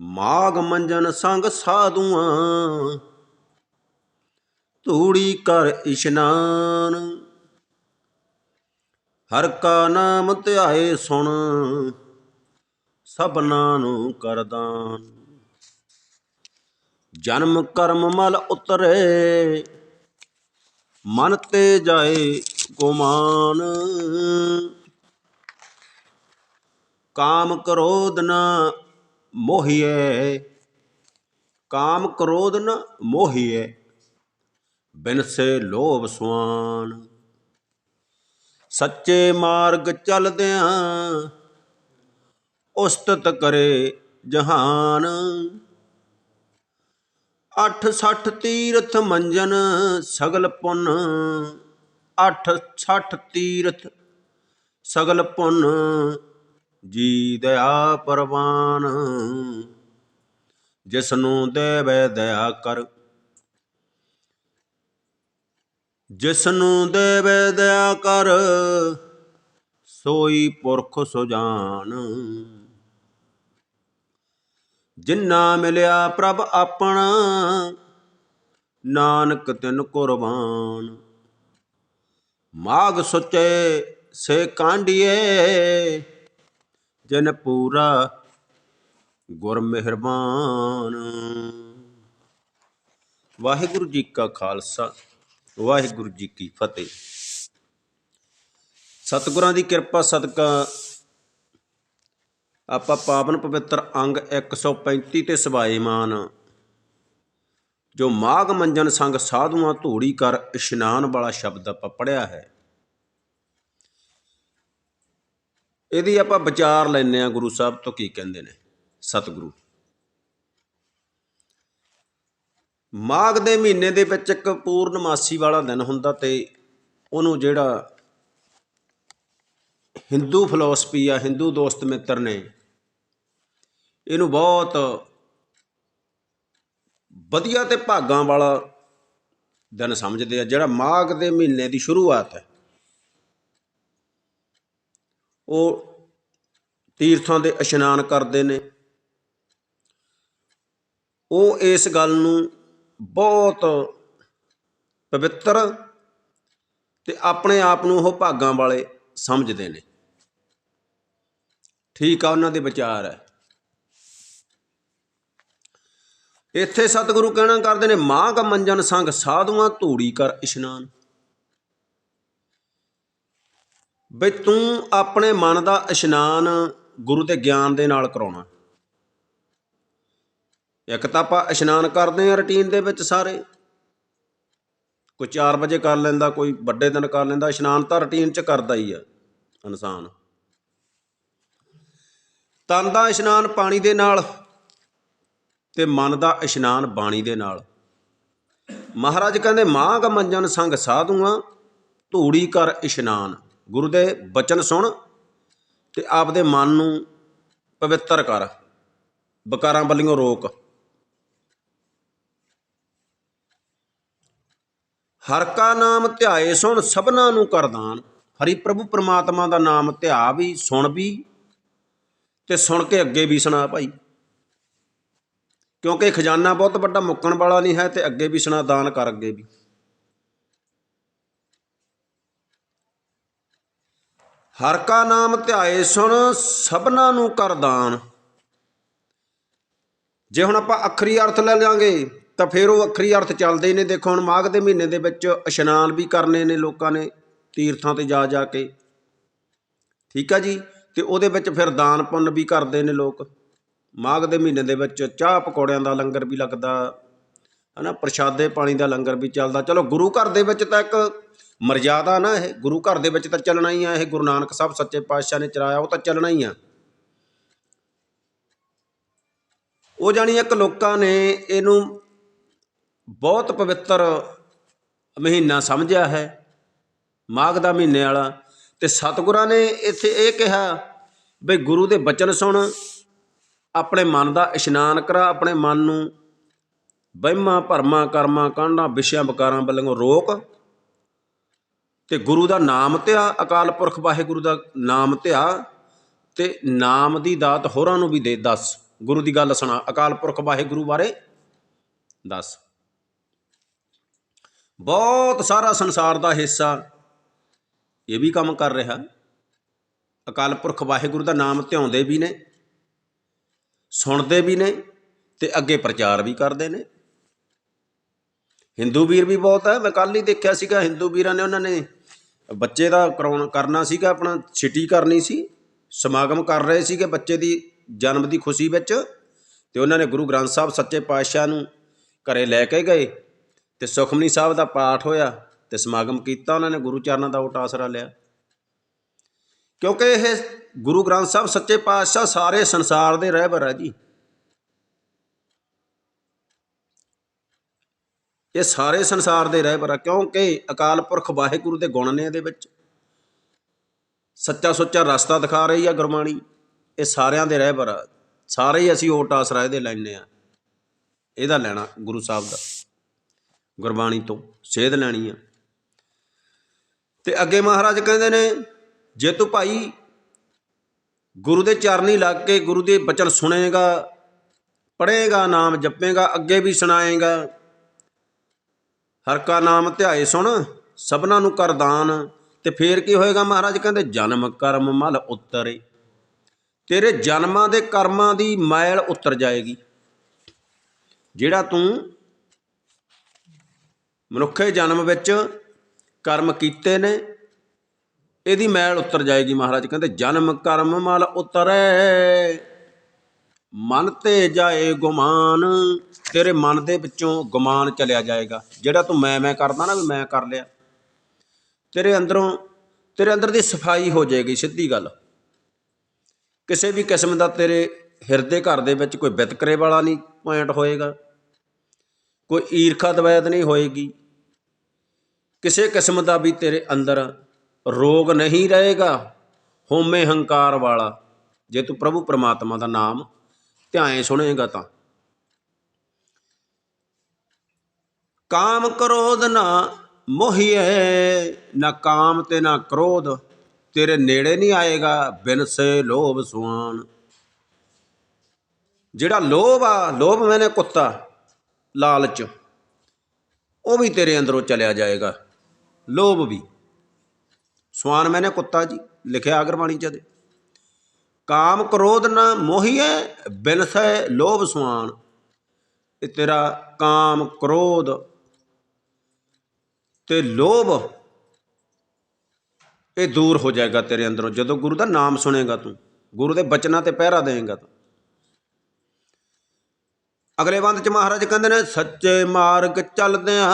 ਮਾਗ ਮੰਜਨ ਸੰਗ ਸਾਧੂਆਂ। ਧੂੜੀ ਕਰ ਇਸ਼ਨਾਨ। ਹਰ ਕਾ ਨਾਮ ਧਿਆਏ ਸੁਣ, ਸਭਨਾਂ ਨੂੰ ਕਰਦਾਨ ਜਨਮ ਕਰਮ ਮਲ ਉਤਰੇ, ਮਨ ਤੇ ਜਾਏ ਗੁਮਾਨ। ਕਾਮ ਕ੍ਰੋਧ ਨ ਮੋਹੀਏ ਕਾਮ ਕ੍ਰੋਧ ਨ ਮੋਹੀਏ ਬਿਨਸੇ ਲੋਭ ਸੁਆਨ। ਸੱਚੇ ਮਾਰਗ ਚਲਦਿਆਂ ਉਸਤਤ ਕਰੇ ਜਹਾਨ। ਅੱਠ ਸੱਠ ਤੀਰਥ ਮੰਜਨ, ਸਗਲ ਪੁੰਨ। ਅੱਠ ਸੱਠ ਤੀਰਥ, ਸਗਲ ਪੁੰਨ। ਜੀ ਦਇਆ ਪਰਵਾਨ ਜਿਸ ਨੂੰ ਦੇਵੇ ਦਇਆ ਕਰ। ਜਿਸ ਨੂੰ ਦੇਵੇ ਦਇਆ ਕਰ, ਸੋਈ ਪੁਰਖ ਸੁਜਾਨ। ਜਿੰਨਾ ਮਿਲਿਆ ਪ੍ਰਭ ਆਪਣਾ, ਨਾਨਕ ਤਿਨ ਕੁਰਬਾਨ। ਮਾਗ ਸੁੱਚੇ ਸੇ ਕਾਂਡੀਏ ਜਿਨ ਪੂਰਾ ਗੁਰ ਮਿਹਰਬਾਨ। ਵਾਹਿਗੁਰੂ ਜੀ ਕਾ ਖਾਲਸਾ, ਵਾਹਿਗੁਰੂ ਜੀ ਕੀ ਫਤਿਹ। ਸਤਿਗੁਰਾਂ ਦੀ ਕਿਰਪਾ ਸਦਕਾ ਆਪਾਂ ਪਾਵਨ ਪਵਿੱਤਰ ਅੰਗ 135 ਤੇ ਸਵਾਈਮਾਨ ਜੋ ਮਾਘ ਮੰਜਨ ਸੰਗ ਸਾਧੂਆਂ ਧੂੜੀ ਕਰ ਇਸ਼ਨਾਨ ਵਾਲਾ ਸ਼ਬਦ ਆਪਾਂ ਪੜਿਆ ਹੈ। ਇਹਦੀ ਆਪਾਂ ਵਿਚਾਰ ਲੈਨੇ ਆ ਗੁਰੂ ਸਾਹਿਬ ਤੋਂ ਕੀ ਕਹਿੰਦੇ ਨੇ, ਸਤਿਗੁਰੂ। ਮਾਘ ਦੇ ਮਹੀਨੇ ਦੇ ਵਿੱਚ ਇੱਕ ਪੂਰਨਮਾਸੀ ਵਾਲਾ ਦਿਨ ਹੁੰਦਾ ਤੇ ਉਹਨੂੰ ਜਿਹੜਾ ਹਿੰਦੂ ਫਿਲਾਸਫੀ ਆ ਹਿੰਦੂ ਦੋਸਤ ਮਿੱਤਰ ਨੇ, ਇਹਨੂੰ ਬਹੁਤ ਵਧੀਆ ਤੇ ਭਾਗਾਂ ਵਾਲਾ ਦਿਨ ਸਮਝਦੇ ਆ, ਜਿਹੜਾ ਮਾਘ ਦੇ ਮਹੀਨੇ ਦੀ ਸ਼ੁਰੂਆਤ ਹੈ। ਉਹ ਤੀਰਥਾਂ ਦੇ ਇਸ਼ਨਾਨ ਕਰਦੇ ਨੇ। ਉਹ ਇਸ ਗੱਲ ਨੂੰ ਬਹੁਤ ਪਵਿੱਤਰ ਤੇ ਆਪਣੇ ਆਪ ਨੂੰ ਉਹ ਭਾਗਾਂ ਵਾਲੇ ਸਮਝਦੇ ਨੇ। ਠੀਕ ਆ, ਉਹਨਾਂ ਦੇ ਵਿਚਾਰ ਹੈ। ਇੱਥੇ ਸਤਿਗੁਰੂ ਕਹਿਣਾ ਕਰਦੇ ਨੇ ਮਾਂ ਕਾ ਮੰਜਨ ਸੰਗ ਸਾਧੂਆਂ ਧੂੜੀ ਕਰ ਇਸ਼ਨਾਨ। ਬਈ ਤੂੰ ਆਪਣੇ ਮਨ ਦਾ ਇਸ਼ਨਾਨ ਗੁਰੂ ਦੇ ਗਿਆਨ ਦੇ ਨਾਲ ਕਰਾਉਣਾ। ਇੱਕ ਤਾਂ ਆਪਾਂ ਇਸ਼ਨਾਨ ਕਰਦੇ ਆ ਰੁਟੀਨ ਦੇ ਵਿੱਚ ਸਾਰੇ। ਕੋਈ 4 ਵਜੇ ਕਰ ਲੈਂਦਾ, ਕੋਈ ਵੱਡੇ ਦਿਨ ਕਰ ਲੈਂਦਾ, ਇਸ਼ਨਾਨ ਤਾਂ ਰੁਟੀਨ 'ਚ ਕਰਦਾ ਹੀ ਆ ਇਨਸਾਨ। ਤਨ ਦਾ ਇਸ਼ਨਾਨ ਪਾਣੀ ਦੇ ਨਾਲ ਤੇ ਮਨ ਦਾ ਇਸ਼ਨਾਨ ਬਾਣੀ ਦੇ ਨਾਲ। ਮਹਾਰਾਜ ਕਹਿੰਦੇ, ਮਾਘ ਮੰਜਨ ਸੰਗ ਸਾਧੂਆਂ, ਧੂੜੀ ਕਰ ਇਸ਼ਨਾਨ। ਗੁਰੂ ਦੇ ਬਚਨ ਸੁਣ। ਅਤੇ ਆਪਦੇ ਮਨ ਨੂੰ ਪਵਿੱਤਰ ਕਰ। ਬਕਾਰਾਂ ਵੱਲੋਂ ਰੋਕ। ਹਰ ਕਾ ਨਾਮ ਧਿਆਏ ਸੁਣ ਸਭਨਾ ਨੂੰ ਕਰਦਾਨ ਹਰੀ ਪ੍ਰਭੂ ਪਰਮਾਤਮਾ ਦਾ ਨਾਮ ਧਿਆ ਵੀ, ਸੁਣ ਵੀ ਤੇ ਸੁਣ ਕੇ ਅੱਗੇ ਵੀ ਸੁਣਾ ਭਾਈ। ਕਿਉਂਕਿ ਖਜ਼ਾਨਾ ਬਹੁਤ ਵੱਡਾ ਮੁੱਕਣ ਵਾਲਾ ਨਹੀਂ ਹੈ ਤੇ ਅੱਗੇ ਵੀ ਸੁਣਾ ਦਾਨ ਕਰ ਅੱਗੇ ਵੀ। ਹਰ ਕਾ ਨਾਮ ਧਿਆਏ ਸੁਣ, ਸਭਨਾ ਨੂੰ ਕਰ ਦਾਨ। ਜੇ ਹੁਣ ਆਪਾਂ ਅੱਖਰੀ ਅਰਥ ਲੈ ਲਾਂਗੇ ਤਾਂ ਫਿਰ ਉਹ ਅੱਖਰੀ ਅਰਥ ਚੱਲਦੇ ਨੇ। ਦੇਖੋ ਹੁਣ ਮਾਘ ਦੇ ਮਹੀਨੇ ਦੇ ਵਿੱਚ ਇਸ਼ਨਾਨ ਵੀ ਕਰਨੇ ਨੇ ਲੋਕਾਂ ਨੇ ਤੀਰਥਾਂ ਤੇ ਜਾ ਜਾ ਕੇ। ਠੀਕ ਆ ਜੀ? ਤੇ ਉਹਦੇ ਵਿੱਚ ਫਿਰ ਦਾਨ ਪੁੰਨ ਵੀ ਕਰਦੇ ਨੇ ਲੋਕ। ਮਾਘ ਦੇ ਮਹੀਨੇ ਦੇ ਵਿੱਚ ਚਾਹ ਪਕੌੜਿਆਂ ਦਾ ਲੰਗਰ ਵੀ ਲੱਗਦਾ, ਹਨਾ? ਪ੍ਰਸ਼ਾਦੇ ਪਾਣੀ ਦਾ ਲੰਗਰ ਵੀ ਚੱਲਦਾ। ਚਲੋ ਗੁਰੂ ਘਰ ਦੇ ਵਿੱਚ ਤਾਂ ਇੱਕ ਮਰਜ਼ਾਦਾ ਨਾ ਇਹ, ਗੁਰੂ ਘਰ ਦੇ ਵਿੱਚ ਤਾਂ ਚੱਲਣਾ ਹੀ ਆ, ਇਹ ਗੁਰੂ ਨਾਨਕ ਸਾਹਿਬ ਸੱਚੇ ਪਾਤਸ਼ਾਹ ਨੇ ਚਲਾਇਆ, ਉਹ ਤਾਂ ਚੱਲਣਾ ਹੀ ਆ। ਉਹ ਜਾਣੀ ਇੱਕ ਲੋਕਾਂ ਨੇ ਇਹਨੂੰ ਬਹੁਤ ਪਵਿੱਤਰ ਮਹੀਨਾ ਸਮਝਿਆ ਹੈ, ਮਾਘ ਦਾ ਮਹੀਨੇ ਵਾਲਾ, ਤੇ ਸਤਿਗੁਰਾਂ ਨੇ ਇੱਥੇ ਇਹ ਕਿਹਾ ਵੀ ਗੁਰੂ ਦੇ ਬਚਨ ਸੁਣ, ਆਪਣੇ ਮਨ ਦਾ ਇਸ਼ਨਾਨ ਕਰਾ, ਆਪਣੇ ਮਨ ਨੂੰ ਵਹਿਮਾਂ ਭਰਮਾਂ ਕਰਮਾਂ ਕਾਂਡਾਂ, ਵਿਸ਼ਿਆਂ ਵਿਕਾਰਾਂ ਵੱਲੋਂ ਰੋਕ ਤੇ ਗੁਰੂ ਦਾ ਨਾਮ ਧਿਆ, ਅਕਾਲ ਪੁਰਖ ਵਾਹਿਗੁਰੂ ਦਾ ਨਾਮ ਧਿਆ, ਤੇ ਨਾਮ ਦੀ ਦਾਤ ਹੋਰਾਂ ਨੂੰ ਵੀ ਦੇ, ਦੱਸ। ਗੁਰੂ ਦੀ ਗੱਲ ਸੁਣਾ, ਅਕਾਲ ਪੁਰਖ ਵਾਹਿਗੁਰੂ ਬਾਰੇ ਦੱਸ। ਬਹੁਤ ਸਾਰਾ ਸੰਸਾਰ ਦਾ ਹਿੱਸਾ ਇਹ ਵੀ ਕੰਮ ਕਰ ਰਿਹਾ। ਅਕਾਲ ਪੁਰਖ ਵਾਹਿਗੁਰੂ ਦਾ ਨਾਮ ਧਿਆਉਂਦੇ ਵੀ ਨੇ, ਸੁਣਦੇ ਵੀ ਨੇ, ਤੇ ਅੱਗੇ ਪ੍ਰਚਾਰ ਵੀ ਕਰਦੇ ਨੇ। ਹਿੰਦੂ ਵੀਰ ਵੀ ਬਹੁਤ ਹੈ ਮੈਂ ਕੱਲ ਹੀ ਦੇਖਿਆ ਸੀਗਾ, ਹਿੰਦੂ ਵੀਰਾਂ ਨੇ ਉਹਨਾਂ ਨੇ ਬੱਚੇ ਦਾ ਕਰਾਉਣ, ਕਰਨਾ ਸੀਗਾ ਆਪਣਾ ਛਿਟੀ ਕਰਨੀ ਸੀ, ਸਮਾਗਮ ਕਰ ਰਹੇ ਸੀਗੇ ਬੱਚੇ ਦੀ ਜਨਮ ਦੀ ਖੁਸ਼ੀ ਵਿੱਚ ਤੇ ਉਹਨਾਂ ਨੇ ਗੁਰੂ ਗ੍ਰੰਥ ਸਾਹਿਬ ਸੱਚੇ ਪਾਤਸ਼ਾਹ ਨੂੰ ਘਰੇ ਲੈ ਕੇ ਗਏ ਤੇ ਸੁਖਮਨੀ ਸਾਹਿਬ ਦਾ ਪਾਠ ਹੋਇਆ ਤੇ ਸਮਾਗਮ ਕੀਤਾ, ਉਹਨਾਂ ਨੇ ਗੁਰੂ ਚਰਨਾਂ ਦਾ ਓਟ ਆਸਰਾ ਲਿਆ। ਕਿਉਂਕਿ ਇਹ ਗੁਰੂ ਗ੍ਰੰਥ ਸਾਹਿਬ ਸੱਚੇ ਪਾਤਸ਼ਾਹ ਸਾਰੇ ਸੰਸਾਰ ਦੇ ਰਹਿਬਰ ਆ ਜੀ। ਇਹ ਸਾਰੇ ਸੰਸਾਰ ਦੇ ਰਹਿਬਰ ਆ, ਕਿਉਂਕਿ ਅਕਾਲ ਪੁਰਖ ਵਾਹਿਗੁਰੂ ਦੇ ਗੁਣ ਨੇ ਇਹਦੇ ਵਿੱਚ। ਸੱਚਾ ਸੁੱਚਾ ਰਸਤਾ ਦਿਖਾ ਰਹੀ ਆ ਗੁਰਬਾਣੀ। ਇਹ ਸਾਰਿਆਂ ਦੇ ਰਹਿਬਰ ਆ। ਸਾਰੇ ਹੀ ਅਸੀਂ ਓਟ ਆਸਰਾ ਇਹਦੇ ਲੈਣੇ ਆ। ਇਹਦਾ ਲੈਣਾ ਗੁਰੂ ਸਾਹਿਬ ਦਾ। ਗੁਰਬਾਣੀ ਤੋਂ ਸੇਧ ਲੈਣੀ ਆ। ਤੇ ਅੱਗੇ ਮਹਾਰਾਜ ਕਹਿੰਦੇ ਨੇ, ਜੇ ਤੂੰ ਭਾਈ ਗੁਰੂ ਦੇ ਚਰਨੀ ਲੱਗ ਕੇ ਗੁਰੂ ਦੇ ਬਚਨ ਸੁਣੇਗਾ, ਪੜ੍ਹੇਗਾ, ਨਾਮ ਜਪੇਗਾ, ਅੱਗੇ ਵੀ ਸੁਣਾਏਗਾ ਹਰ ਕਾ ਨਾਮ ਧਿਆਏ ਸੁਣ, ਸਭਨਾਂ ਨੂੰ ਕਰ ਦਾਨ। ਤੇ ਫੇਰ ਕੀ ਹੋਏਗਾ ਮਹਾਰਾਜ? ਕਹਿੰਦੇ, ਜਨਮ ਕਰਮ ਮਲ ਉਤਰੇ। ਤੇਰੇ ਜਨਮਾਂ ਦੇ ਕਰਮਾਂ ਦੀ ਮੈਲ ਉਤਰ ਜਾਏਗੀ। ਜਿਹੜਾ ਤੂੰ ਮਨੁੱਖੇ ਜਨਮ ਵਿੱਚ ਕਰਮ ਕੀਤੇ ਨੇ, ਇਹਦੀ ਮੈਲ ਉਤਰ ਜਾਏਗੀ ਮਹਾਰਾਜ। ਕਹਿੰਦੇ, ਜਨਮ ਕਰਮ ਮਲ ਉਤਰੇ। ਮਨ ਤੇ ਜਾਏ ਗੁਮਾਨ। ਤੇਰੇ ਮਨ ਦੇ ਵਿੱਚੋਂ ਗੁਮਾਨ ਚਲਿਆ ਜਾਏਗਾ। ਜਿਹੜਾ ਤੂੰ ਮੈਂ ਮੈਂ ਕਰਦਾ ਨਾ ਵੀ ਮੈਂ ਕਰ ਲਿਆ। ਤੇਰੇ ਅੰਦਰੋਂ ਤੇਰੇ ਅੰਦਰ ਦੀ ਸਫ਼ਾਈ ਹੋ ਜਾਏਗੀ ਸਿੱਧੀ ਗੱਲ। ਕਿਸੇ ਵੀ ਕਿਸਮ ਦਾ ਤੇਰੇ ਹਿਰਦੇ ਘਰ ਦੇ ਵਿੱਚ ਕੋਈ ਵਿਤਕਰੇ ਵਾਲਾ ਨਹੀਂ ਪੁਆਇੰਟ ਹੋਏਗਾ। ਕੋਈ ਈਰਖਾ ਦਵੈਤ ਨਹੀਂ ਹੋਏਗੀ। ਕਿਸੇ ਕਿਸਮ ਦਾ ਵੀ ਤੇਰੇ ਅੰਦਰ ਰੋਗ ਨਹੀਂ ਰਹੇਗਾ। ਹੋਮੇ ਹੰਕਾਰ ਵਾਲਾ। ਜੇ ਤੂੰ ਪ੍ਰਭੂ ਪਰਮਾਤਮਾ ਦਾ ਨਾਮ ਧਿਆਏ ਸੁਣੇਗਾ ਤਾਂ। ਕਾਮ ਕ੍ਰੋਧ ਨਾ ਮੋਹੀਏ, ਨਾ ਕਾਮ ਤੇ ਨਾ ਕ੍ਰੋਧ, ਤੇਰੇ ਨੇੜੇ ਨਹੀਂ ਆਏਗਾ ਬਿਨ ਸੇ ਲੋਭ ਸੁਆਨ ਜਿਹੜਾ ਲੋਭ ਆ, ਲੋਭ ਮੈਨੇ ਕੁੱਤਾ ਲਾਲਚ, ਉਹ ਵੀ ਤੇਰੇ ਅੰਦਰੋਂ ਚਲਿਆ ਜਾਏਗਾ, ਲੋਭ ਵੀ। ਸੁਆਨ ਮੈਨੇ ਕੁੱਤਾ ਜੀ, ਲਿਖਿਆ ਅਗਰਬਾਣੀ ਚ ਦੇ ਕਾਮ ਕ੍ਰੋਧ ਨਾ ਮੋਹੀਏ ਬਿਨਸੈ ਲੋਭ ਸਵਾਨ ਇਹ ਤੇਰਾ ਕਾਮ ਕ੍ਰੋਧ ਤੇ ਲੋਭ ਇਹ ਦੂਰ ਹੋ ਜਾਏਗਾ ਤੇਰੇ ਅੰਦਰੋਂ, ਜਦੋਂ ਗੁਰੂ ਦਾ ਨਾਮ ਸੁਣੇਗਾ ਤੂੰ, ਗੁਰੂ ਦੇ ਬਚਨਾਂ ਤੇ ਪਹਿਰਾ ਦੇਵੇਂਗਾ ਤੂੰ। ਅਗਲੇ ਬੰਦ ਚ ਮਹਾਰਾਜ ਕਹਿੰਦੇ ਨੇ, ਸੱਚੇ ਮਾਰਗ ਚੱਲਦਿਆਂ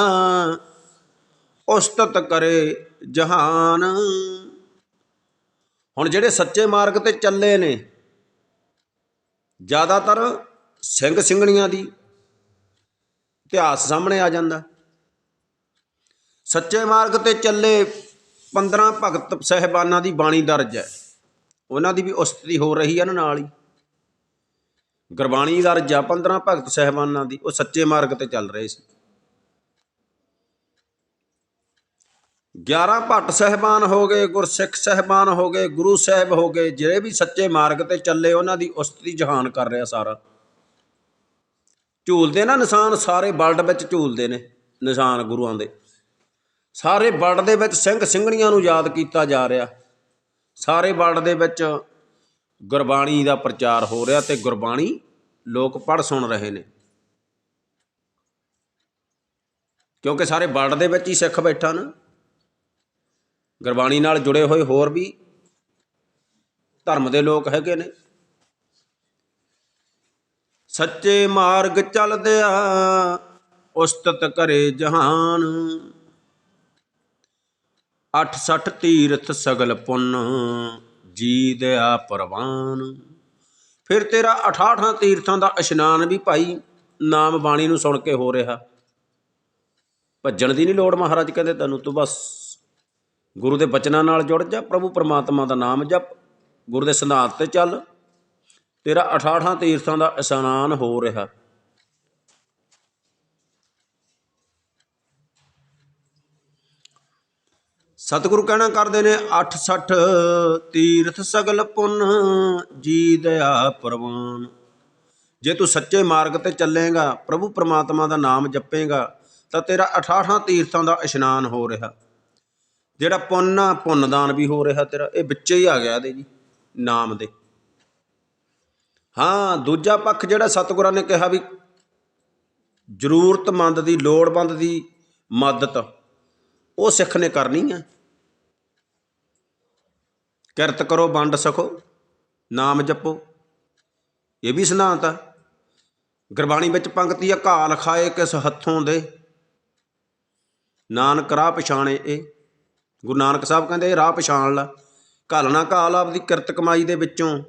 ਉਸਤਤ ਕਰੇ ਜਹਾਨ। ਹੁਣ ਜਿਹੜੇ ਸੱਚੇ ਮਾਰਗ ਤੇ ਚੱਲੇ ਨੇ, ਜ਼ਿਆਦਾਤਰ ਸਿੰਘ ਸਿੰਘਣੀਆਂ ਦੀ ਇਤਿਹਾਸ ਸਾਹਮਣੇ ਆ ਜਾਂਦਾ। ਸੱਚੇ ਮਾਰਗ ਤੇ ਚੱਲੇ 15 ਭਗਤ ਸਹਿਬਾਨਾਂ ਦੀ ਬਾਣੀ ਦਰਜ ਹੈ। ਉਹਨਾਂ ਦੀ ਵੀ ਉਸਤਤੀ ਹੋ ਰਹੀ ਹੈ ਨਾ ਨਾਲ ਹੀ। ਗੁਰਬਾਣੀ ਦਰਜ ਆ 15 ਭਗਤ ਸਹਿਬਾਨਾਂ ਦੀ, ਉਹ ਸੱਚੇ ਮਾਰਗ ਤੇ ਚੱਲ ਰਹੇ ਸੀ। 11 ਭੱਟ ਸਹਿਬਾਨ ਹੋ ਗਏ, ਗੁਰਸਿੱਖ ਸਹਿਬਾਨ ਹੋ ਗਏ, ਗੁਰੂ ਸਾਹਿਬ ਹੋ ਗਏ, ਜਿਹੜੇ ਵੀ ਸੱਚੇ ਮਾਰਗ ਤੇ ਚੱਲੇ, ਉਹਨਾਂ ਦੀ ਉਸਤਤੀ ਜਹਾਨ ਕਰ ਰਿਹਾ ਸਾਰਾ। ਝੂਲਦੇ ਨਾ ਨਿਸ਼ਾਨ, ਸਾਰੇ ਵਰਲਡ ਵਿੱਚ ਝੂਲਦੇ ਨੇ ਨਿਸ਼ਾਨ ਗੁਰੂਆਂ ਦੇ। ਸਾਰੇ ਵਰਲਡ ਦੇ ਵਿੱਚ ਸਿੰਘ ਸਿੰਘਣੀਆਂ ਨੂੰ ਯਾਦ ਕੀਤਾ ਜਾ ਰਿਹਾ। ਸਾਰੇ ਵਰਲਡ ਦੇ ਵਿੱਚ ਗੁਰਬਾਣੀ ਦਾ ਪ੍ਰਚਾਰ ਹੋ ਰਿਹਾ ਤੇ ਗੁਰਬਾਣੀ ਲੋਕ ਪੜ ਸੁਣ ਰਹੇ ਨੇ। ਕਿਉਂਕਿ ਸਾਰੇ ਵਰਲਡ ਦੇ ਵਿੱਚ ਹੀ ਸਿੱਖ ਬੈਠਾ ਨਾ। ਗੁਰਬਾਣੀ ਨਾਲ ਜੁੜੇ ਹੋਏ ਹੋਰ ਵੀ ਧਰਮ ਦੇ ਲੋਕ ਹੈਗੇ ਨੇ। ਸੱਚੇ ਮਾਰਗ ਚੱਲਦਿਆ ਉਸਤਤ ਕਰੇ ਜਹਾਨ। 68 ਤੀਰਥ ਸਗਲ ਪੁੰਨ ਜੀ ਦਿਆ ਪ੍ਰਵਾਨ। ਫਿਰ ਤੇਰਾ 68 ਤੀਰਥਾਂ ਦਾ ਇਸ਼ਨਾਨ ਵੀ ਭਾਈ ਨਾਮ ਬਾਣੀ ਨੂੰ ਸੁਣ ਕੇ ਹੋ ਰਿਹਾ। ਭੱਜਣ ਦੀ ਨਹੀਂ ਲੋੜ ਮਹਾਰਾਜ ਕਹਿੰਦੇ ਤੈਨੂੰ, ਤੂੰ ਬਸ ਗੁਰੂ ਦੇ ਬਚਨਾਂ ਨਾਲ ਜੁੜ ਜਾ, ਪ੍ਰਭੂ ਪਰਮਾਤਮਾ ਦਾ ਨਾਮ ਜਪ, ਗੁਰੂ ਦੇ ਸਿਧਾਂਤ ਤੇ ਚੱਲ। ਤੇਰਾ 68 ਤੀਰਥਾਂ ਦਾ ਇਸ਼ਨਾਨ ਹੋ ਰਿਹਾ। ਸਤਿਗੁਰੂ ਕਹਿਣਾ ਕਰਦੇ ਨੇ 68 ਤੀਰਥ ਸਗਲ ਪੁੰਨ, ਜੀ ਦਇਆ ਪ੍ਰਵਾਨ। ਜੇ ਤੂੰ ਸੱਚੇ ਮਾਰਗ ਤੇ ਚੱਲੇਗਾ, ਪ੍ਰਭੂ ਪਰਮਾਤਮਾ ਦਾ ਨਾਮ ਜਪੇਗਾ, ਤਾਂ ਤੇਰਾ 88 ਤੀਰਥਾਂ ਦਾ ਇਸ਼ਨਾਨ ਹੋ ਰਿਹਾ। ਜਿਹੜਾ ਪੁੰਨ ਆ, ਪੁੰਨਦਾਨ ਵੀ ਹੋ ਰਿਹਾ ਤੇਰਾ, ਇਹ ਵਿੱਚੇ ਹੀ ਆ ਗਿਆ ਇਹਦੇ ਜੀ, ਨਾਮ ਦੇ। ਹਾਂ, ਦੂਜਾ ਪੱਖ ਜਿਹੜਾ ਸਤਿਗੁਰਾਂ ਨੇ ਕਿਹਾ ਵੀ ਜ਼ਰੂਰਤਮੰਦ ਦੀ, ਲੋੜਵੰਦ ਦੀ ਮਦਦ, ਉਹ ਸਿੱਖ ਨੇ ਕਰਨੀ ਹੈ ਕਿਰਤ ਕਰੋ, ਵੰਡ ਸਕੋ, ਨਾਮ ਜਪੋ। ਇਹ ਵੀ ਸਿਧਾਂਤ ਆ। ਗੁਰਬਾਣੀ ਵਿੱਚ ਪੰਕਤੀ ਆ, ਘਾਲ ਖਾਏ ਕਿਸ ਹੱਥੋਂ ਦੇ। ਨਾਨਕ ਰਾਹ ਪਛਾਣੇ ਇਹ। ਗੁਰੂ ਨਾਨਕ ਸਾਹਿਬ ਕਹਿੰਦੇ, ਇਹ ਰਾਹ ਪਛਾਣ ਲਾ। ਘਾਲਣਾ ਘਾਲ, ਆਪਦੀ ਕਿਰਤ ਕਮਾਈ ਦੇ ਵਿੱਚੋਂ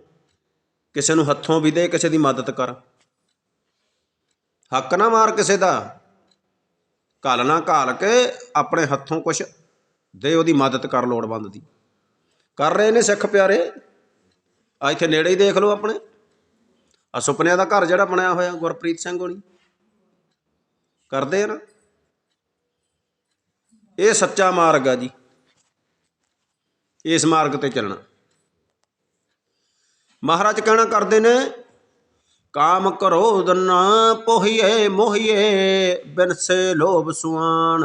ਕਿਸੇ ਨੂੰ ਹੱਥੋਂ ਵੀ ਦੇ, ਕਿਸੇ ਦੀ ਮਦਦ ਕਰ। ਹੱਕ ਨਾ ਮਾਰ ਕਿਸੇ ਦਾ। ਘਾਲਣਾ ਘਾਲ ਕੇ ਆਪਣੇ ਹੱਥੋਂ ਕੁਛ ਦੇ, ਉਹਦੀ ਮਦਦ ਕਰ ਲੋੜਵੰਦ ਦੀ। ਕਰ ਰਹੇ ਨੇ ਸਿੱਖ ਪਿਆਰੇ। ਆ ਇੱਥੇ ਨੇੜੇ ਹੀ ਦੇਖ ਲਓ ਆਪਣੇ। ਆ ਸੁਪਨਿਆਂ ਦਾ ਘਰ ਜਿਹੜਾ ਬਣਿਆ ਹੋਇਆ, ਗੁਰਪ੍ਰੀਤ ਸਿੰਘ ਹੋਣੀ। ਕਰਦੇ ਆ ਨਾ। ਇਹ ਸੱਚਾ ਮਾਰਗ ਆ ਜੀ। ਇਸ ਮਾਰਗ ਤੇ ਚੱਲਣਾ। ਮਹਾਰਾਜ ਕਹਿਣਾ ਕਰਦੇ ਨੇ, ਕਾਮ ਕਰੋ ਦਨਾ ਪੋਹੀਏ ਮੋਹੀਏ, ਬਿਨਸੇ ਲੋਭ ਸੁਆਣ।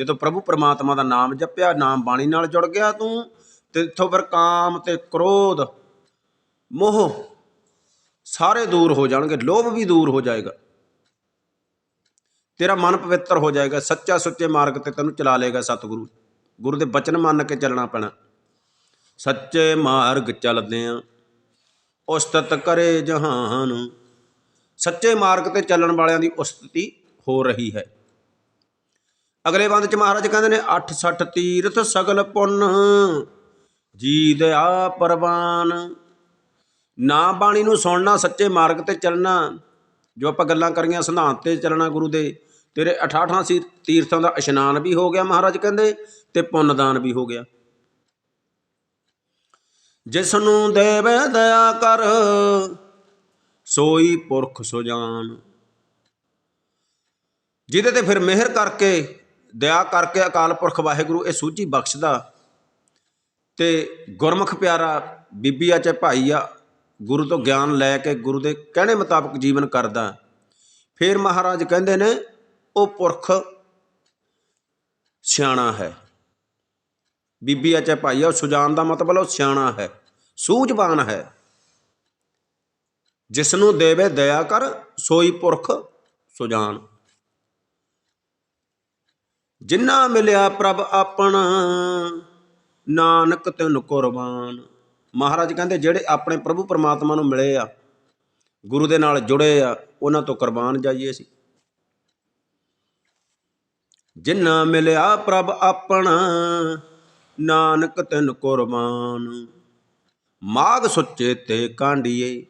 ਜਦੋਂ ਪ੍ਰਭੂ ਪਰਮਾਤਮਾ ਦਾ ਨਾਮ ਜਪਿਆ, ਨਾਮ ਬਾਣੀ ਨਾਲ ਜੁੜ ਗਿਆ ਤੂੰ, ਤੇ ਇੱਥੋਂ ਫਿਰ ਕਾਮ ਤੇ ਕ੍ਰੋਧ, ਮੋਹ ਸਾਰੇ ਦੂਰ ਹੋ ਜਾਣਗੇ, ਲੋਭ ਵੀ ਦੂਰ ਹੋ ਜਾਏਗਾ। ਤੇਰਾ ਮਨ ਪਵਿੱਤਰ ਹੋ ਜਾਏਗਾ, ਸੱਚਾ ਸੁੱਚੇ ਮਾਰਗ ਤੇ ਤੈਨੂੰ ਚਲਾ ਲੇਗਾ ਸਤਿਗੁਰੂ। ਗੁਰੂ ਦੇ ਬਚਨ ਮੰਨ ਕੇ ਚੱਲਣਾ ਪੈਣਾ। ਸੱਚੇ ਮਾਰਗ ਚੱਲਦੇ ਆ ਉਸਤਤ ਕਰੇ ਜਹਾਨ। ਸੱਚੇ ਮਾਰਗ ਤੇ ਚੱਲਣ ਵਾਲਿਆਂ ਦੀ ਉਸਤਤੀ ਹੋ ਰਹੀ ਹੈ। ਅਗਲੇ ਬੰਦ ਚ ਮਹਾਰਾਜ ਕਹਿੰਦੇ ਨੇ 68 ਤੀਰਥ ਸਗਲ ਪੁੰਨ ਜੀ ਦਇਆ ਪਰਵਾਨ। ਨਾ ਬਾਣੀ ਨੂੰ ਸੁਣਨਾ ਸੱਚੇ ਮਾਰਗ ਤੇ ਚੱਲਣਾ, ਜੋ ਆਪਾਂ ਗੱਲਾਂ ਕਰੀਆਂ ਸਿਧਾਂਤ ਤੇ ਚੱਲਣਾ ਗੁਰੂ ਦੇ, ਤੇਰੇ 68 ਸੀ ਤੀਰਥਾਂ ਦਾ ਇਸ਼ਨਾਨ ਵੀ ਹੋ ਗਿਆ ਮਹਾਰਾਜ ਕਹਿੰਦੇ, ਤੇ ਪੁੰਨ ਦਾਨ ਵੀ ਹੋ ਗਿਆ। ਜਿਸ ਨੂੰ ਦੇਵੇ ਦਇਆ ਕਰ, ਸੋਈ ਪੁਰਖ ਸੁਜਾਨ ਜਿਹਦੇ ਤੇ ਫਿਰ ਮਿਹਰ ਕਰਕੇ ਦਇਆ ਕਰਕੇ ਅਕਾਲ ਪੁਰਖ ਵਾਹਿਗੁਰੂ, ਇਹ ਸੂਝੀ ਬਖਸ਼ਦਾ। ਤੇ ਗੁਰਮੁਖ ਪਿਆਰਾ, ਬੀਬੀ ਆ ਚਾਹੇ ਭਾਈ ਆ, ਗੁਰੂ ਤੋਂ ਗਿਆਨ ਲੈ ਕੇ ਗੁਰੂ ਦੇ ਕਹਿਣੇ ਮੁਤਾਬਕ ਜੀਵਨ ਕਰਦਾ। ਫਿਰ ਮਹਾਰਾਜ ਕਹਿੰਦੇ ਨੇ, ਉਹ ਪੁਰਖ ਸਿਆਣਾ ਹੈ। ਬੀਬੀ ਆ ਚਾਹੇ ਭਾਈ ਆ, ਉਹ ਸੁਜਾਨ ਦਾ ਮਤਲਬ ਉਹ ਸਿਆਣਾ ਹੈ, ਸੂਝਵਾਨ ਹੈ। ਜਿਸ ਨੂੰ ਦੇਵੇ ਦਇਆ ਕਰ, ਸੋਈ ਪੁਰਖ ਸੁਜਾਨ। ਜਿਨ੍ਹਾਂ ਮਿਲਿਆ ਪ੍ਰਭ ਆਪਣਾ, ਨਾਨਕ ਤਿਨ ਕੁਰਬਾਨ। ਮਹਾਰਾਜ ਕਹਿੰਦੇ, ਜਿਹੜੇ ਆਪਣੇ ਪ੍ਰਭੂ ਪਰਮਾਤਮਾ ਨੂੰ ਮਿਲੇ ਆ, ਗੁਰੂ ਦੇ ਨਾਲ ਜੁੜੇ ਆ, ਉਹਨਾਂ ਤੋਂ ਕੁਰਬਾਨ ਜਾਈਏ ਅਸੀਂ। ਜਿਨ੍ਹਾਂ ਮਿਲਿਆ ਪ੍ਰਭ ਆਪਣਾ, ਨਾਨਕ ਤਿਨ ਕੁਰਬਾਨ। ਮਾਗ ਸੁੱਚੇ ਤੇ ਕਾਂਡੀਏ,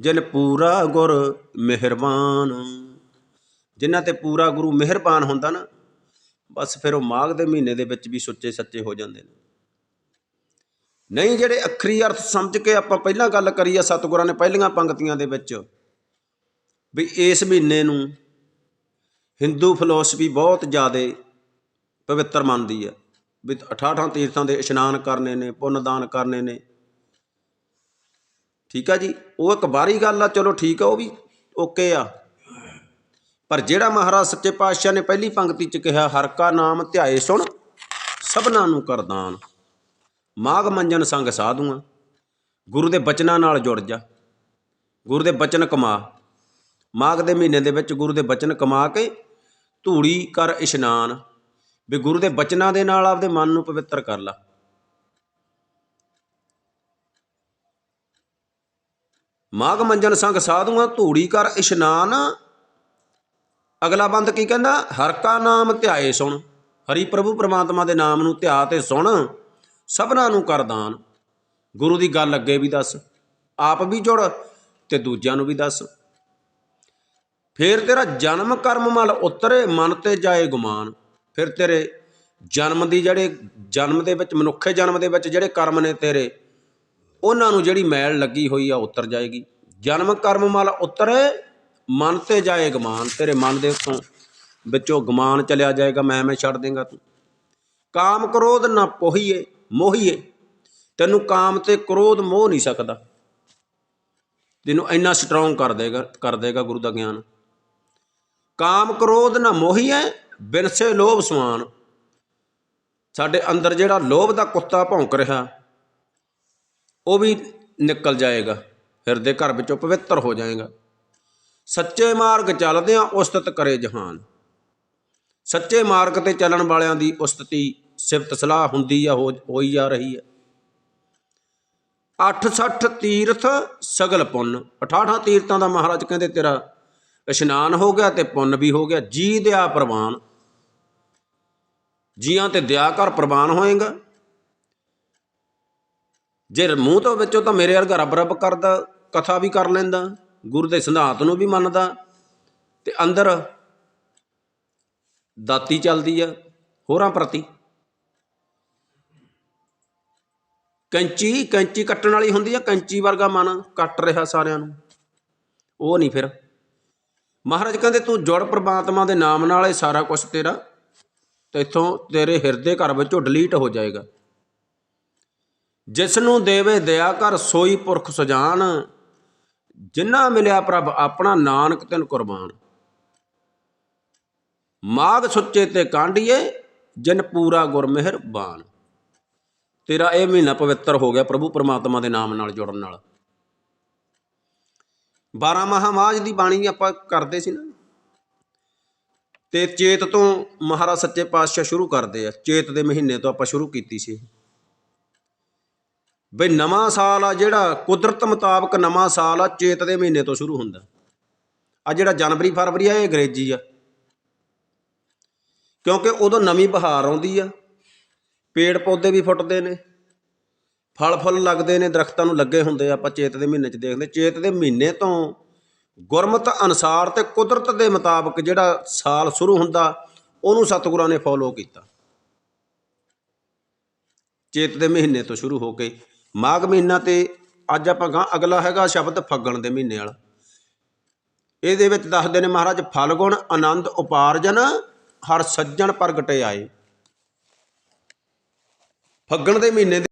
ਜਿਨ ਪੂਰਾ ਗੁਰ ਮਿਹਰਬਾਨ। ਜਿਨ੍ਹਾਂ ਤੇ ਪੂਰਾ ਗੁਰੂ ਮਿਹਰਬਾਨ ਹੁੰਦਾ ਨਾ, ਬਸ ਫਿਰ ਉਹ ਮਾਘ ਦੇ ਮਹੀਨੇ ਦੇ ਵਿੱਚ ਵੀ ਸੁੱਚੇ ਸੱਚੇ ਹੋ ਜਾਂਦੇ ਨੇ। ਨਹੀਂ, ਜਿਹੜੇ ਅਖਰੀ ਅਰਥ ਸਮਝ ਕੇ ਆਪਾਂ ਪਹਿਲਾਂ ਗੱਲ ਕਰੀ ਆ ਸਤਿਗੁਰਾਂ ਨੇ ਪਹਿਲੀਆਂ ਪੰਕਤੀਆਂ ਦੇ ਵਿੱਚ, ਵੀ ਇਸ ਮਹੀਨੇ ਨੂੰ ਹਿੰਦੂ ਫਿਲਾਸਫੀ ਬਹੁਤ ਜ਼ਿਆਦਾ ਪਵਿੱਤਰ ਮੰਨਦੀ ਆ, ਵੀ 68 ਤੀਰਥਾਂ ਦੇ ਇਸ਼ਨਾਨ ਕਰਨੇ ਨੇ, ਪੁੰਨ ਦਾਨ ਕਰਨੇ ਨੇ। ਠੀਕ ਆ ਜੀ? ਉਹ ਇੱਕ ਬਾਹਰੀ ਗੱਲ ਆ, ਚਲੋ ਠੀਕ ਆ, ਉਹ ਵੀ ਓਕੇ ਆ। ਪਰ ਜਿਹੜਾ ਮਹਾਰਾਜ ਸੱਚੇ ਪਾਤਸ਼ਾਹ ਨੇ ਪਹਿਲੀ ਪੰਕਤੀ ਚ ਕਿਹਾ, ਹਰ ਕਾ ਨਾਮ ਧਿਆਏ ਸੁਣ, ਸਭਨਾਂ ਨੂੰ ਕਰਦਾਨ ਮਾਗ ਮੰਜਨ ਸੰਗ ਸਾਧੂਆਂ, ਗੁਰੂ ਦੇ ਬਚਨਾਂ ਨਾਲ ਜੁੜ ਜਾ। ਗੁਰੂ ਦੇ ਬਚਨ ਕਮਾ। ਮਾਗ ਦੇ ਮਹੀਨੇ ਦੇ ਵਿੱਚ ਗੁਰੂ ਦੇ ਬਚਨ ਕਮਾ ਕੇ ਧੂੜੀ ਕਰ ਇਸ਼ਨਾਨ। ਵੀ ਗੁਰੂ ਦੇ ਬਚਨਾਂ ਦੇ ਨਾਲ ਆਪਦੇ ਮਨ ਨੂੰ ਪਵਿੱਤਰ ਕਰ ਲਾ। ਮਾਗ ਮੰਜਨ ਸੰਗ ਸਾਧੂਆਂ, ਧੂੜੀ ਕਰ ਇਸ਼ਨਾਨ ਅਗਲਾ ਬੰਦ ਕੀ ਕਹਿੰਦਾ? ਹਰ ਕਾ ਨਾਮ ਧਿਆਏ ਸੁਣ। ਹਰੀ ਪ੍ਰਭੂ ਪ੍ਰਮਾਤਮਾ ਦੇ ਨਾਮ ਨੂੰ ਧਿਆ ਤੇ ਸੁਣ। ਸਭਨਾਂ ਨੂੰ ਕਰ ਦਾਨ। ਗੁਰੂ ਦੀ ਗੱਲ ਅੱਗੇ ਵੀ ਦੱਸ। ਆਪ ਵੀ ਜੁੜ ਤੇ ਦੂਜਿਆਂ ਨੂੰ ਵੀ ਦੱਸ। ਫਿਰ ਤੇਰਾ ਜਨਮ ਕਰਮ ਮਲ ਉਤਰੇ, ਮਨ ਤੇ ਜਾਏ ਗੁਮਾਨ। ਫਿਰ ਤੇਰੇ ਜਨਮ ਦੀ ਜਿਹੜੇ, ਜਨਮ ਦੇ ਵਿੱਚ, ਮਨੁੱਖੇ ਜਨਮ ਦੇ ਵਿੱਚ ਜਿਹੜੇ ਕਰਮ ਨੇ ਤੇਰੇ, ਉਹਨਾਂ ਨੂੰ ਜਿਹੜੀ ਮੈਲ ਲੱਗੀ ਹੋਈ ਆ ਉਤਰ ਜਾਏਗੀ। ਜਨਮ ਕਰਮ ਮਲ ਉਤਰੇ ਮਨ ਤੇ ਜਾਏ ਗਮਾਨ ਤੇਰੇ ਮਨ ਦੇ ਉੱਤੋਂ ਵਿੱਚੋਂ ਗਮਾਨ ਚਲਿਆ ਜਾਏਗਾ, ਮੈਂ ਮੈਂ ਛੱਡ ਦੇਗਾ ਤੂੰ। ਕਾਮ ਕ੍ਰੋਧ ਨਾ ਪੋਹੀਏ, ਮੋਹੀਏ। ਤੈਨੂੰ ਕਾਮ ਤੇ ਕ੍ਰੋਧ ਮੋਹ ਨਹੀਂ ਸਕਦਾ। ਤੈਨੂੰ ਇੰਨਾ ਸਟਰੋਂਗ ਕਰ ਦੇਗਾ ਕਰ ਦੇਗਾ ਗੁਰੂ ਦਾ ਗਿਆਨ। ਕਾਮ ਕ੍ਰੋਧ ਨਾ ਮੋਹੀਏ, ਬਿਨਸੇ ਲੋਭ ਸਮਾਨ। ਸਾਡੇ ਅੰਦਰ ਜਿਹੜਾ ਲੋਭ ਦਾ ਕੁੱਤਾ ਭੌਂਕ ਰਿਹਾ, ਉਹ ਵੀ ਨਿਕਲ ਜਾਏਗਾ। ਹਿਰਦੇ ਘਰ ਵਿੱਚੋਂ ਪਵਿੱਤਰ ਹੋ ਜਾਏਗਾ। ਸੱਚੇ ਮਾਰਗ ਚੱਲਦਿਆਂ ਉਸਤਤ ਕਰੇ ਜਹਾਨ। ਸੱਚੇ ਮਾਰਗ ਤੇ ਚੱਲਣ ਵਾਲਿਆਂ ਦੀ ਉਸਤਤੀ ਸਿਫਤ ਸਲਾਹ ਹੁੰਦੀ ਆ, ਹੋ- ਹੋਈ ਜਾ ਰਹੀ ਹੈ 68 ਤੀਰਥ ਸਗਲ ਪੁੰਨ। 68 ਤੀਰਥਾਂ ਦਾ ਮਹਾਰਾਜ ਕਹਿੰਦੇ, ਤੇਰਾ ਇਸ਼ਨਾਨ ਹੋ ਗਿਆ ਤੇ ਪੁੰਨ ਵੀ ਹੋ ਗਿਆ। ਜੀ ਦਿਆ ਪ੍ਰਵਾਨ। ਜੀਆਂ ਤੇ ਦਿਆ ਕਰ ਪ੍ਰਵਾਨ ਹੋਏਗਾ। ਜੇ ਮੂੰਹ ਤੋਂ ਵਿੱਚੋਂ ਤਾਂ ਮੇਰੇ ਵਰਗਾ ਰੱਬ ਰੱਬ ਕਰਦਾ, ਕਥਾ ਵੀ ਕਰ ਲੈਂਦਾ। ਗੁਰੂ ਦੇ ਸਿਧਾਂਤ ਨੂੰ ਵੀ ਮੰਨਦਾ ਤੇ ਅੰਦਰ ਦਾਤੀ ਚੱਲਦੀ ਆ, ਹੋਰਾਂ ਪ੍ਰਤੀ। ਕੈਂਚੀ ਕੈਂਚੀ ਕੱਟਣ ਵਾਲੀ ਹੁੰਦੀ ਆ, ਕੈਂਚੀ ਵਰਗਾ ਮਨ ਕੱਟ ਰਿਹਾ ਸਾਰਿਆਂ ਨੂੰ। ਉਹ ਨਹੀਂ ਫਿਰ। ਮਹਾਰਾਜ ਕਹਿੰਦੇ, ਤੂੰ ਜੁੜ ਪ੍ਰਮਾਤਮਾ ਦੇ ਨਾਮ ਨਾਲ ਇਹ ਸਾਰਾ ਕੁਝ ਤੇਰਾ, ਤੇ ਇੱਥੋਂ ਤੇਰੇ ਹਿਰਦੇ ਘਰ ਵਿੱਚੋਂ ਡਿਲੀਟ ਹੋ ਜਾਏਗਾ। ਜਿਸ ਨੂੰ ਦੇਵੇ ਦਇਆ ਕਰ ਸੋਈ ਪੁਰਖ ਸੁਜਾਨ ਜਿਨ੍ਹਾਂ ਮਿਲਿਆ ਪ੍ਰਭ, ਆਪਣਾ ਨਾਨਕ ਤੈਨ ਕੁਰਬਾਨ। ਮਾਗ ਸੁੱਚੇ ਤੇ ਕਾਂਢੀਏ ਜਿਨ ਪੂਰਾ ਗੁਰ ਮਿਹਰਬਾਨ ਤੇਰਾ ਇਹ ਮਹੀਨਾ ਪਵਿੱਤਰ ਹੋ ਗਿਆ ਪ੍ਰਭੂ, ਪਰਮਾਤਮਾ ਦੇ ਨਾਮ ਨਾਲ ਜੁੜਨ ਨਾਲ। 12 ਮਹਾਮਾਜ ਦੀ ਬਾਣੀ ਆਪਾਂ ਕਰਦੇ ਸੀ ਨਾ। ਤੇ ਚੇਤ ਤੋਂ ਮਹਾਰਾਜ ਸੱਚੇ ਪਾਤਸ਼ਾਹ ਸ਼ੁਰੂ ਕਰਦੇ ਆ। ਚੇਤ ਦੇ ਮਹੀਨੇ ਤੋਂ ਆਪਾਂ ਸ਼ੁਰੂ ਕੀਤੀ ਸੀ। ਬਈ ਨਵਾਂ ਸਾਲ ਆ ਜਿਹੜਾ ਕੁਦਰਤ ਮੁਤਾਬਕ ਨਵਾਂ ਸਾਲ ਆ, ਚੇਤ ਦੇ ਮਹੀਨੇ ਤੋਂ ਸ਼ੁਰੂ ਹੁੰਦਾ। ਆ ਜਿਹੜਾ ਜਨਵਰੀ ਫਰਵਰੀ ਆ, ਇਹ ਅੰਗਰੇਜ਼ੀ ਆ। ਕਿਉਂਕਿ ਉਦੋਂ ਨਵੀਂ ਬਹਾਰ ਆਉਂਦੀ ਆ। ਪੇੜ ਪੌਦੇ ਵੀ ਫੁੱਟਦੇ ਨੇ। ਫਲ ਫੁੱਲ ਲੱਗਦੇ ਨੇ, ਦਰਖਤਾਂ ਨੂੰ ਲੱਗੇ ਹੁੰਦੇ ਆ, ਆਪਾਂ ਚੇਤ ਦੇ ਮਹੀਨੇ 'ਚ ਦੇਖਦੇ ਚੇਤ ਦੇ ਮਹੀਨੇ ਤੋਂ ਗੁਰਮਤ ਅਨੁਸਾਰ ਤੇ ਕੁਦਰਤ ਦੇ ਮੁਤਾਬਕ ਜਿਹੜਾ ਸਾਲ ਸ਼ੁਰੂ ਹੁੰਦਾ, ਉਹਨੂੰ ਸਤਿਗੁਰਾਂ ਨੇ ਫੋਲੋ ਕੀਤਾ। ਚੇਤ ਦੇ ਮਹੀਨੇ ਤੋਂ ਸ਼ੁਰੂ ਹੋ ਕੇ ਮਾਘ ਮਹੀਨਾ ਤੇ ਅੱਜ ਆਪਾਂ ਗਾਂ ਅਗਲਾ ਹੈਗਾ ਸ਼ਬਦ ਫੱਗਣ ਦੇ ਮਹੀਨੇ ਵਾਲਾ। ਇਹਦੇ ਵਿੱਚ ਦੱਸਦੇ ਨੇ ਮਹਾਰਾਜ, ਫਲਗੁਣ ਆਨੰਦ ਉਪਾਰਜਨ, ਹਰ ਸੱਜਣ ਪ੍ਰਗਟੇ ਆਏ। ਫੱਗਣ ਦੇ ਮਹੀਨੇ ਦੇ